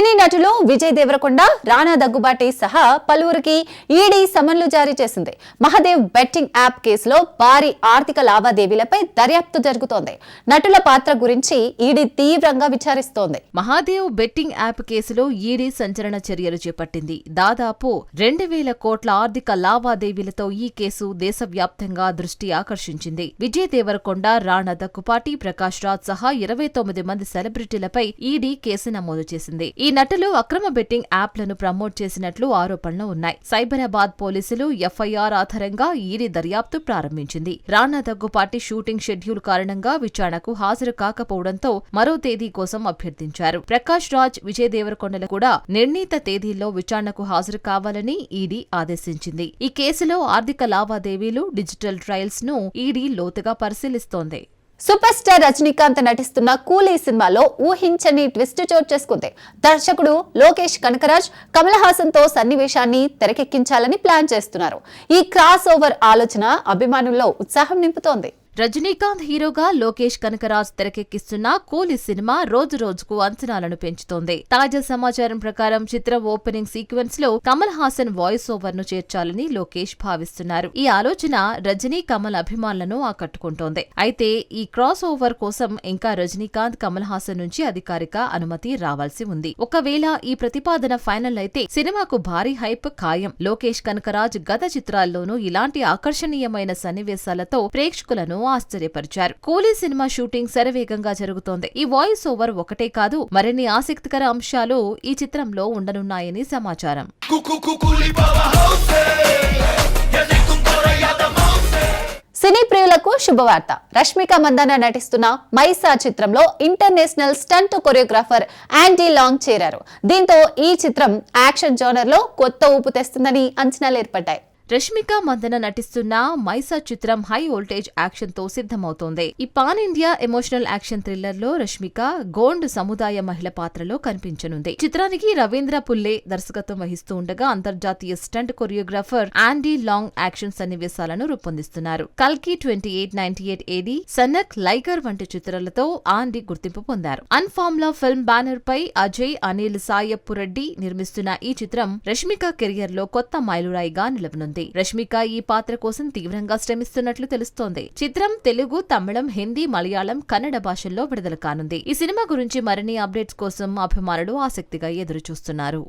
సినీ నటులు విజయ్ దేవరకొండ రాణా దగ్గుబాటి సహా పలువురికి ఈడీ సమన్లు జారీ చేసింది. మహదేవ్ బెట్టింగ్ యాప్ కేసులో భారీ ఆర్థిక లావాదేవీలపై దర్యాప్తు జరుగుతోంది. నటుల పాత్ర గురించి ఈడీ తీవ్రంగా విచారిస్తోంది. మహాదేవ్ బెట్టింగ్ యాప్ కేసులో ఈడీ సంచలన చర్యలు చేపట్టింది. దాదాపు రెండు వేల కోట్ల ఆర్థిక లావాదేవీలతో ఈ కేసు దేశవ్యాప్తంగా దృష్టి ఆకర్షించింది. విజయ్ దేవరకొండ రాణా దగ్గుపాటి ప్రకాష్ రాజ్ సహా ఇరవై తొమ్మిది మంది సెలబ్రిటీలపై ఈడీ కేసు నమోదు చేసింది. ఈ ఈ నటులు అక్రమ బెట్టింగ్ యాప్లను ప్రమోట్ చేసినట్లు ఆరోపణలు ఉన్నాయి. సైబరాబాద్ పోలీసులు ఎఫ్ఐఆర్ ఆధారంగా ఈడీ దర్యాప్తు ప్రారంభించింది. రానా దగ్గుపాటి షూటింగ్ షెడ్యూల్ కారణంగా విచారణకు హాజరు కాకపోవడంతో మరో తేదీ కోసం అభ్యర్థించారు. ప్రకాష్ రాజ్ విజయ్ దేవరకొండలు కూడా నిర్ణీత తేదీల్లో విచారణకు హాజరు కావాలని ఈడీ ఆదేశించింది. ఈ కేసులో ఆర్థిక లావాదేవీలు డిజిటల్ ట్రయల్స్ను ఈడీ లోతుగా పరిశీలిస్తోంది. సూపర్ స్టార్ రజనీకాంత్ నటిస్తున్న కూలీ సినిమాలో ఊహించని ట్విస్ట్ చోటు చేసుకుంది. దర్శకుడు లోకేష్ కనకరాజ్ కమల్ హాసన్తో సన్నివేశాన్ని తెరకెక్కించాలని ప్లాన్ చేస్తున్నారు. ఈ క్రాస్ ఓవర్ ఆలోచన అభిమానుల్లో ఉత్సాహం నింపుతోంది. రజనీకాంత్ హీరోగా లోకేష్ కనకరాజ్ తెరకెక్కిస్తున్న కూలీ సినిమా రోజు రోజుకు అంచనాలను పెంచుతోంది. తాజా సమాచారం ప్రకారం చిత్ర ఓపెనింగ్ సీక్వెన్స్లో కమల్ హాసన్ వాయిస్ ఓవర్ను చేర్చాలని లోకేష్ భావిస్తున్నారు. ఈ ఆలోచన రజనీ కమల్ అభిమానులను ఆకట్టుకుంటోంది. అయితే ఈ క్రాస్ ఓవర్ కోసం ఇంకా రజనీకాంత్ కమల్ హాసన్ నుంచి అధికారిక అనుమతి రావాల్సి ఉంది. ఒకవేళ ఈ ప్రతిపాదన ఫైనల్ అయితే సినిమాకు భారీ హైప్ ఖాయం. లోకేష్ కనకరాజ్ గత చిత్రాల్లోనూ ఇలాంటి ఆకర్షణీయమైన సన్నివేశాలతో ప్రేక్షకులను ఆశ్చర్యపరిచారు. కూలీ సినిమా షూటింగ్ శరవేగంగా జరుగుతోంది. ఈ వాయిస్ ఓవర్ ఒకటే కాదు మరిన్ని ఆసక్తికర అంశాలు ఈ చిత్రంలో ఉండనున్నాయని సమాచారం. సినీ ప్రియులకు శుభవార్త. రష్మిక మందాన నటిస్తున్న మైసా చిత్రంలో international stunt choreographer Andy Long చేరారు. దీంతో ఈ చిత్రం యాక్షన్ జోనర్లో కొత్త ఊపు తెస్తుందని అంచనాలు ఏర్పడ్డాయి. రష్మిక మందన నటిస్తున్న మైసా చిత్రం హై వోల్టేజ్ యాక్షన్తో సిద్ధమవుతోంది. ఈ పాన్ ఇండియా ఎమోషనల్ యాక్షన్ థ్రిల్లర్లో రష్మిక గోండ్ సముదాయ మహిళ పాత్రలో కనిపించనుంది. చిత్రానికి రవీంద్ర పుల్లే దర్శకత్వం వహిస్తూ ఉండగా అంతర్జాతీయ stunt choreographer Andy Long action సన్నివేశాలను రూపొందిస్తున్నారు. కల్కి twenty eight ninety eight AD సన్నక్ Liger వంటి చిత్రాలతో ఆండీ గుర్తింపు పొందారు. అన్ఫామ్లా ఫిల్మ్ బ్యానర్ పై అజయ్ అనిల్ సాయప్పు రెడ్డి నిర్మిస్తున్న ఈ చిత్రం రష్మిక కెరియర్లో కొత్త మైలురాయిగా నిలవనుంది. ఉంది రష్మిక ఈ పాత్ర కోసం తీవ్రంగా శ్రమిస్తున్నట్లు తెలుస్తోంది. చిత్రం తెలుగు తమిళం హిందీ మలయాళం కన్నడ భాషల్లో విడుదల కానుంది. ఈ సినిమా గురించి మరిన్ని అప్డేట్స్ కోసం అభిమానులు ఆసక్తిగా ఎదురుచూస్తున్నారు.